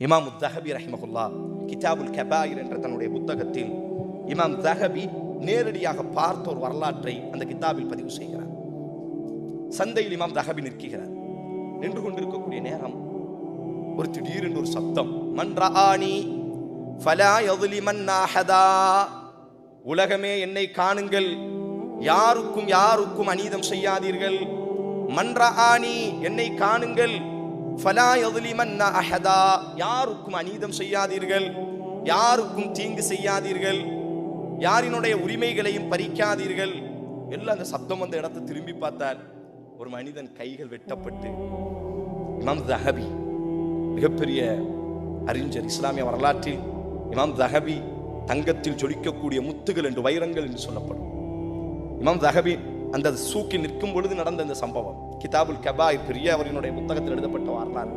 இமாம் தஹபி ரஹிமகுல்லா கிதாபுல் கபாயிர் என்ற தன்னுடைய புத்தகத்தில் இமாம் தஹபி நேரடியாக பார்த்த ஒரு வரலாற்றை அந்த கிதாபில் பதிவு செய்கிறார். சந்தையில் இமாம் தஹபி நிற்கிறார். நின்று கொண்டிருக்கக்கூடிய நேரம் ஒரு திடீரென்று ஒரு சப்தம். மன்றாணி ஃபலா யதுலிமன் மன்னாஹதா உலகமே என்னை காணுங்கள். யாருக்கும் யாருக்கும் அநீதம் செய்யாதீர்கள். மன்றாணி என்னை காணுங்கள். யாருக்கும் அநீதம் செய்யாதீர்கள். யாருக்கும் தீங்கு செய்யாதீர்கள். யாரினுடைய உரிமைகளையும் பறிக்காதீர்கள். எல்லாம் அந்த சப்தம் வந்த இடத்தை திரும்பி பார்த்தால் ஒரு மனிதன் கைகள் வெட்டப்பட்டு இமாம் தஹபி மிகப்பெரிய அறிஞர் இஸ்லாமிய வரலாற்றில் இமாம் தஹபி தங்கத்தில் ஜொலிக்கக்கூடிய முத்துகள் என்று வைரங்கள் என்று சொல்லப்படும். இமாம் தஹபி அந்த சூக்கில் நிற்கும் பொழுது நடந்த இந்த சம்பவம். கிதாபுல் கபாய் பெரிய அவரினுடைய புத்தகத்தில் எழுதப்பட்ட வரலாறு